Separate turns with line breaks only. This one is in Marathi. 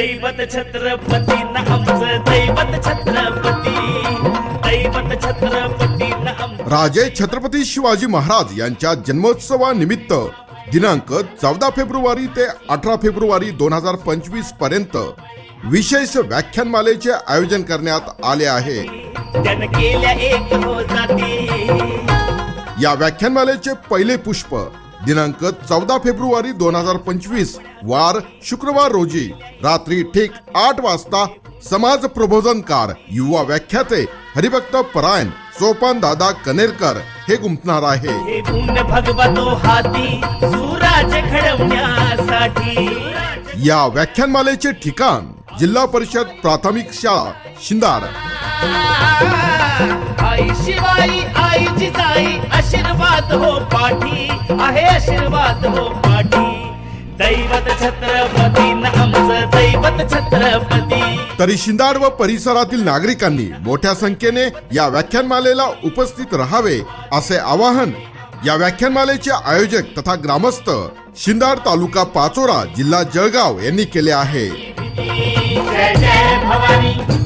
दैवत छत्रपती न आमचं दैवत छत्रपती. दैवत छत्रपती न आमचं
राजे छत्रपती शिवाजी महाराज यांच्या जन्मोत्सवानिमित्त दिनांक चौदा फेब्रुवारी ते अठरा फेब्रुवारी दोन हजार पंचवीसपर्यंत विशेष व्याख्यानमालेचे आयोजन करण्यात आले आहे.
त्यानं केल्या एक हो जाती
या व्याख्यानमालेचे पहिले पुष्प दिनांक चौदा फेब्रुवारी दोन हजार पंचवीस वार शुक्रवार रोजी रात्री ठीक आठ वाजता समाज प्रबोधनकार युवा व्याख्याते हरिभक्त परायण सोपान दादा कनेरकर हे गुंफणार आहे. या व्याख्यानमालेचे ठिकाण जिल्हा परिषद प्राथमिक शाळा शिंदाड.
आई शिवाई आई जिजाई आशीर्वाद हो पाठी. आहे आशीर्वाद हो पाठी दैवत छत्रपती आमचं दैवत छत्रपती.
तरी शिंदाड व परिसरातील नागरिकांनी मोठ्या संख्येने या व्याख्यानमालेला उपस्थित राहावे असे आवाहन या व्याख्यानमालेचे आयोजक तथा ग्रामस्थ शिंदाड तालुका पाचोरा जिल्हा जळगाव यांनी केले आहे.
जय जय भवानी.